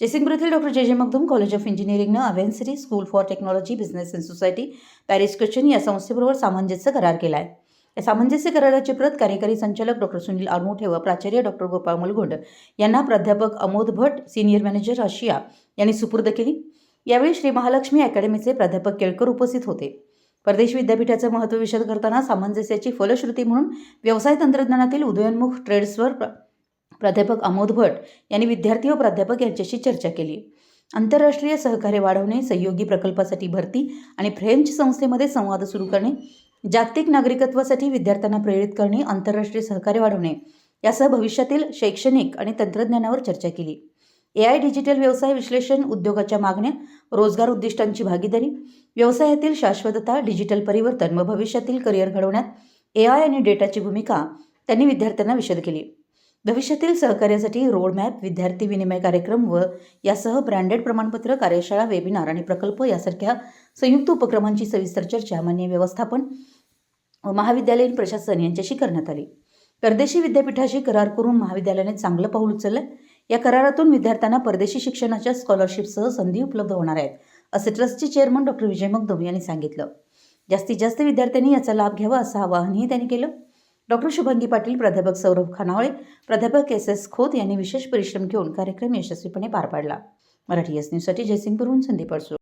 जयसिंगपूर येथील doctor J J Magdum college of इंजिनिअरिंगनं अव्हेन्सरी school for technology business and society Paris Christian या संस्थेबरोबर सामंजस्य करार केला आहे या सामंजस्य कराराची प्रत कार्यकारी संचालक डॉक्टर सुनील आडमुठे व प्राचार्य डॉक्टर गोपाळ मुलगुंड यांना प्राध्यापक अमोद भट सिनियर मॅनेजर आशिया यांनी सुपूर्द केली. यावेळी श्री महालक्ष्मी अकॅडमीचे प्राध्यापक केळकर उपस्थित होते. परदेश विद्यापीठाचं महत्त्व विशद करताना सामंजस्याची फलश्रुती म्हणून व्यवसाय तंत्रज्ञानातील उदयोन्मुख ट्रेड्सवर प्र प्राध्यापक अमोद भट यांनी विद्यार्थी व प्राध्यापक यांच्याशी चर्चा केली. आंतरराष्ट्रीय सहकार्य वाढवणे सहयोगी प्रकल्पासाठी भरती आणि फ्रेंच संस्थेमध्ये संवाद सुरू करणे जागतिक नागरिकत्वासाठी विद्यार्थ्यांना प्रेरित करणे आंतरराष्ट्रीय सहकार्य वाढवणे यासह भविष्यातील शैक्षणिक आणि तंत्रज्ञानावर चर्चा केली. ए आय डिजिटल व्यवसाय विश्लेषण उद्योगाच्या मागण्या रोजगार उद्दिष्टांची भागीदारी व्यवसायातील शाश्वतता डिजिटल परिवर्तन व भविष्यातील करिअर घडवण्यात ए आय आणि डेटाची भूमिका त्यांनी विद्यार्थ्यांना विशद केली. भविष्यातील सहकार्यासाठी रोडमॅप विद्यार्थी विनिमय कार्यक्रम व यासह ब्रँडेड प्रमाणपत्र कार्यशाळा वेबिनार आणि प्रकल्प यासारख्या संयुक्त उपक्रमांची सविस्तर चर्चा मान्य व्यवस्थापन व महाविद्यालयीन प्रशासन यांच्याशी करण्यात आली. परदेशी विद्यापीठाशी करार करून महाविद्यालयाने चांगलं पाऊल उचललं. या करारातून विद्यार्थ्यांना परदेशी शिक्षणाच्या स्कॉलरशिपसह संधी उपलब्ध होणार आहेत असे ट्रस्टचे चेअरमन डॉक्टर विजय मगदम यांनी सांगितलं. जास्तीत जास्त विद्यार्थ्यांनी याचा लाभ घ्यावा असं आवाहनही त्यांनी केलं. डॉक्टर शुभंगी पाटील प्राध्यापक सौरभ खानावळे प्राध्यापक एस एस खोत यांनी विशेष परिश्रम घेऊन कार्यक्रम यशस्वीपणे पार पाडला. मराठी एस न्यूजसाठी जयसिंगपूरहून संदीप अडसूळ.